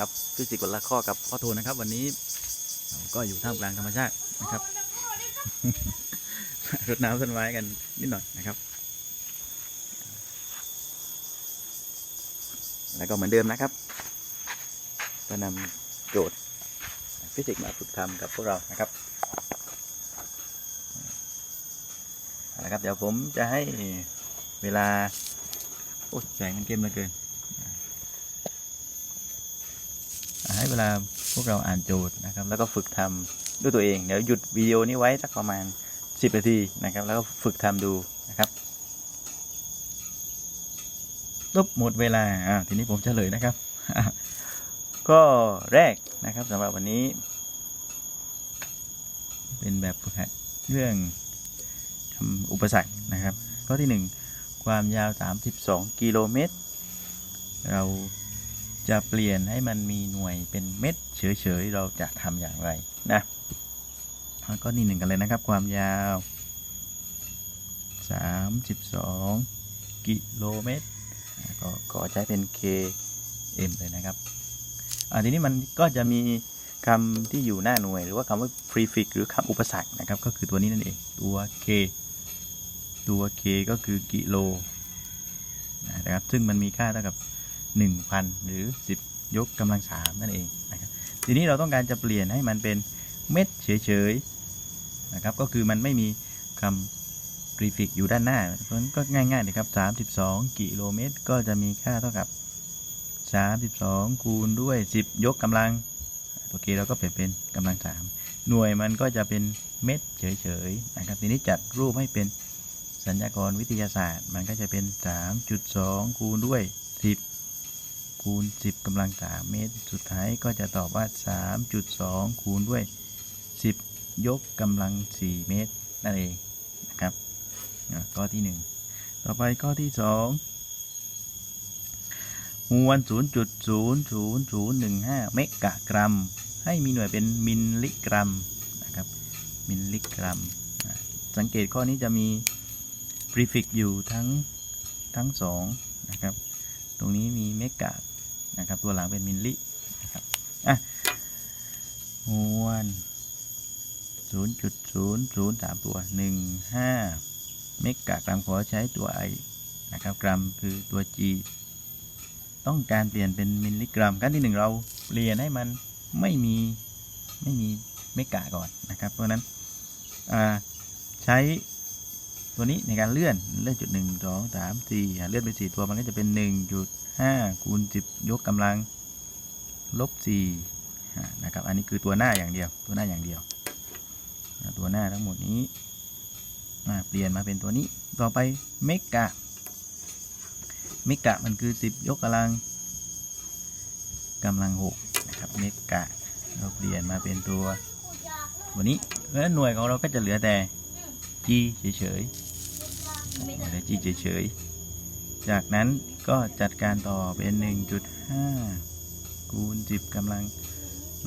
ครับฟิสิกส์คนละข้อกับพ่อโทนนะครับ วันนี้ก็อยู่ท่ามกลางธรรมชาตินะครับรดน้ำต้นไม้กันนิดหน่อยนะครับ แล้วก็เหมือนเดิมนะครับก็นำโจทย์ฟิสิกส์มาฝึกทำกับพวกเรานะครับเอาละครับ เดี๋ยวผมจะให้เวลา โอ้แสงมันเข้มเหลือเกินอ่า ให้เวลาพวกเราอ่านโจทย์นะครับ แล้วก็ฝึกทำด้วยตัวเอง เดี๋ยวหยุดวิดีโอนี้ไว้สักประมาณ 10 นาทีนะครับ แล้วก็ฝึกทำดูนะครับปุ๊บหมดเวลาอ่าทีนี้ผมเฉลยนะครับ ก็แรกนะครับสำหรับวันนี้ เป็นแบบฝึกหัดเรื่องทำอุปสรรคนะครับ ข้อที่หนึ่งความยาว 32 กิโลเมตร เรา จะเปลี่ยนให้มันมีหน่วยเป็นเม็ดเฉยๆเราจะทำอย่างไรนะข้อที่หนึ่งกันเลยนะครับ ความยาว 32 กิโลเมตรก็ขอใช้เป็น km เลยนะครับอ่าทีนี้มันก็จะมีคำที่อยู่หน้าหน่วย หรือว่าคำว่า prefix หรือคำอุปสรรคนะครับ ก็คือตัวนี้นั่นเอง ตัว k ตัว k ก็คือกิโลนะครับซึ่งมันมีค่าเท่ากับ 1,000 หรือ 10 ยกกำลัง 3 นั่นเองนะครับทีนี้เราต้องการจะเปลี่ยนให้มันเป็นเม็ดเฉยๆนะครับก็คือมันไม่มีคำ prefix อยู่ด้านหน้าเพราะนั้นก็ง่ายๆเลยครับ 32 กิโลเมตร ก็จะมีค่าเท่ากับ 32 คูณด้วย 10 ยกกำลังโอเคเราก็เปลี่ยนเป็นกำลัง 3 หน่วยมันก็จะเป็นเม็ดเฉยๆนะครับทีนี้จัดรูปให้เป็นสัญญากรวิทยาศาสตร์ มันก็จะเป็น 3.2 คูณด้วย 10 คูณ 10กำลัง 3 เมตร สุดท้ายก็จะตอบว่า 3.2 คูณด้วย 10 ยกกำลัง 4 เมตร นั่นเองนะครับข้อที่ 1 ต่อไปข้อที่ 2 มวล 0.00015 เมกะกรัม ให้มีหน่วยเป็นมิลลิกรัมนะครับ มิลลิกรัม สังเกตข้อนี้จะมี prefix อยู่ทั้งทั้งสองนะครับ ตรงนี้มีเมกะ นะครับ ตัวหลังเป็นมิลลินะครับอะมวล0.003 ตัว 15 เมกะกรัมขอใช้ตัว i นะครับ กรัมคือตัว g ต้องการเปลี่ยนเป็นมิลลิกรัมขั้นที่หนึ่งเราเปลี่ยนให้มันไม่มีไม่มีเมกะก่อนนะครับ เพราะนั้นอ่าใช้ ตัวนี้ในการเลื่อนเลื่อนจุดหนึ่งสอสามสี่เลื่อนไปสี่ตัวมันก็จะเป็นหนึ่งจุดห้าคูณสิบยกกำลังลบสี่นะครับ อันนี้คือตัวหน้าอย่างเดียว ตัวหน้าอย่างเดียว ตัวหน้าทั้งหมดนี้เปลี่ยนมาเป็นตัวนี้ ต่อไปเมกะ เมกะมันคือ10ยกกำลังกำลัง6นะครับเมกะเราเปลี่ยนมาเป็นตัว ตัวนี้เพราะฉะนั้นหน่วยของเราก็จะเหลือแต่ g เฉยๆ เหลือ g เฉยๆ จากนั้นก็จัดการต่อเป็น 1.5 คูณ 10กำลัง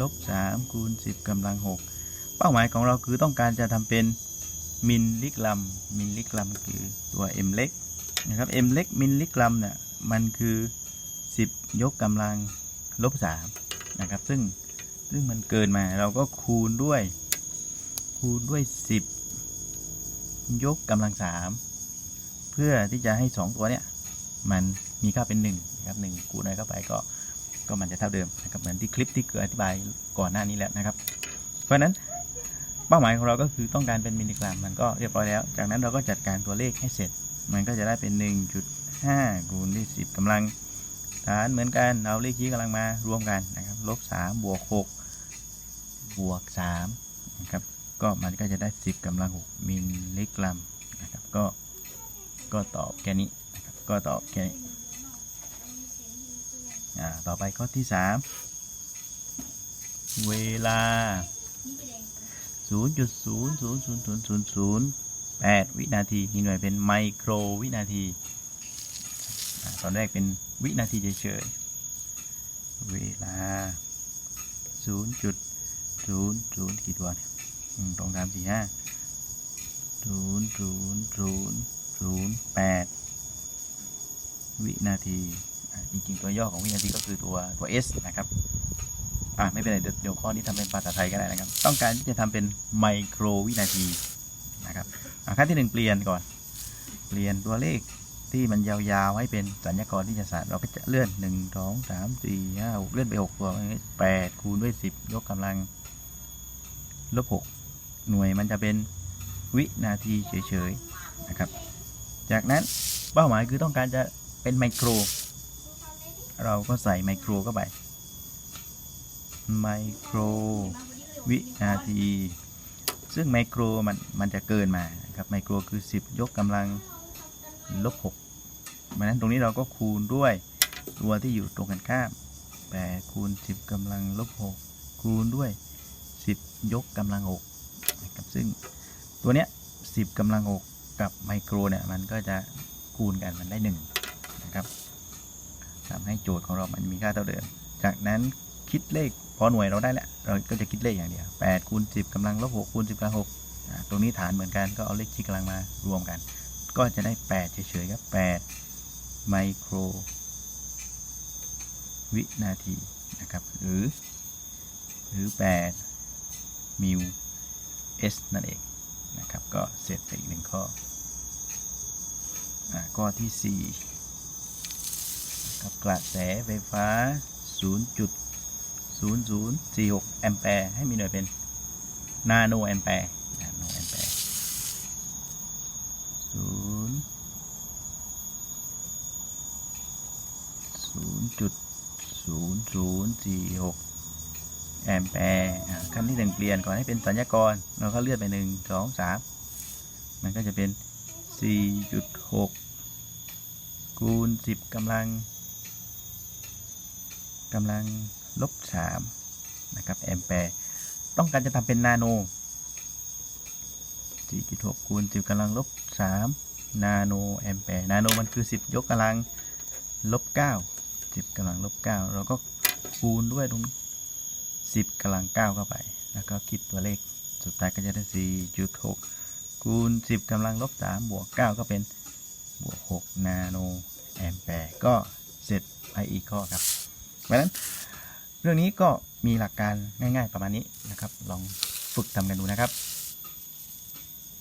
ลบ3คูณ 10กำลัง 6 เป้าหมายของเราคือต้องการจะทำเป็นมิลลิกรัม มิลลิกรัมคือตัว m เล็กนะครับ m เล็กมิลลิกรัมเนี่ยมันคือ 10 ยกกำลังลบ3นะครับ ซึ่งซึ่งมันเกินมาเราก็คูณด้วย คูณด้วย 10 ยกกำลัง3 เพื่อที่จะให้ 2 ตัวเนี่ยมันมีค่าเป็น1นะครับ1คูณอะไรเข้าไปก็ก็มันจะเท่าเดิมนะครับเหมือนที่คลิปที่เกิดอธิบายก่อนหน้านี้แล้วนะครับ เพราะฉะนั้นเป้าหมายของเราก็คือต้องการเป็นมิลลิกรัมมันก็เรียบร้อยแล้ว จากนั้นเราก็จัดการตัวเลขให้เสร็จ มันก็จะได้เป็น 1.5คูณด้วย10กำลังฐานเหมือนกันเอาเลขชี้กำลังมารวมกันนะครับลบ3บวก6บวก3นะครับก็มันก็จะได้ 10กำลัง6มิลลิกรัมนะครับก็ ก็ตอบแค่นี้นะครับก็ตอบแค่นี้อ่าต่อไปข้อที่ 3 เวลา 0.000008วินาทีมีหน่วยเป็นไมโครวินาที ตอนแรกเป็นวินาทีเฉยๆ เวลา 0.00 กี่ตัวเนี่ยหนึ่งสามสี่ห้าศูนย์ ศูนย์แปดวินาทีอ่าจริง ๆ ตัวย่อของวินาทีก็คือตัวตัว S นะครับ อะไม่เป็นไร เดี๋ยวเดี๋ยวข้อนี้ทำเป็นภาษาไทยก็ได้นะครับ ต้องการที่จะทำเป็นไมโครวินาทีนะครับอะขั้นที่หนึ่งเปลี่ยนก่อน เปลี่ยนตัวเลขที่มันยาวๆให้เป็นสัญญากรที่จะศาสตร์เราก็จะเลื่อนหนึ่งสองสามสี่ห้าหกเลื่อนไปหกตัวแปดคูณด้วยสิบยกกำลังลบหกหน่วยมันจะเป็นวินาทีเฉยๆนะครับ จากนั้นเป้าหมายคือต้องการจะเป็นไมโคร เราก็ใส่ไมโครเข้าไป ไมโครวินาที ซึ่งไมโครมันมันจะเกินมาครับไมโครคือ 10 ยกกำลังลบ6เพราะฉะนั้นตรงนี้เราก็คูณด้วยตัวที่อยู่ตรงกันข้าม8คูณ 10กำลังลบ6คูณด้วย 10 ยกกำลัง6นะครับซึ่งตัวเนี้ย10กำลัง6 กับไมโครเนี่ยมันก็จะคูณกันมันได้1นะครับทำให้โจทย์ของเรามันมีค่าเท่าเดิม จากนั้นคิดเลขพอหน่วยเราได้แล้ว เราก็จะคิดเลขอย่างเดียว8คูณ10กำลังลบ6คูณ10กำลัง6ตรงนี้ฐานเหมือนกันก็เอาเลขชี้กำลังมารวมกัน ก็จะได้ 8 เฉยๆครับ8ไมโคร วินาทีนะครับหรือหรือ 8 มิว s นั่นเอง นะครับ ก็เสร็จไปอีกหนึ่งข้ออข้อที่ 4 กับกระแสไฟฟ้า 0.0046 แอมแปร์ให้มีหน่วยเป็นนาโนแอมแปร์นาโนแอมแปร์ศูนย์ศูนย์จุดศูนย์ศูนย์สี่หก แอมแปร์อ่าขั้นที่หนึ่งเปลี่ยนก่อนให้เป็นสัญญากรเราก็เลื่อนไปหนึ่งสองสามมันก็จะเป็นสี่จุดหกคูณสิบกำลังกำลังลบสามนะครับแอมแปร์ต้องการจะทำเป็นนาโน4.6คูณ10กำลังลบ3นาโนแอมแปร์นาโนมันคือ10ยกกำลังลบ9 10กำลังลบ9เราก็คูณด้วยตรงนี้ 10กำลัง9เข้าไป แล้วก็คิดตัวเลข สุดท้ายก็จะได้ 4.6 คูณ 10กำลังลบ3บวก 9 ก็เป็นบวก 6 นาโนแอมแปร์ก็เสร็จไปอีกข้อครับ เพราะฉะนั้นเรื่องนี้ก็มีหลักการง่าย ๆ ประมาณนี้นะครับ ลองฝึกทำกันดูนะครับ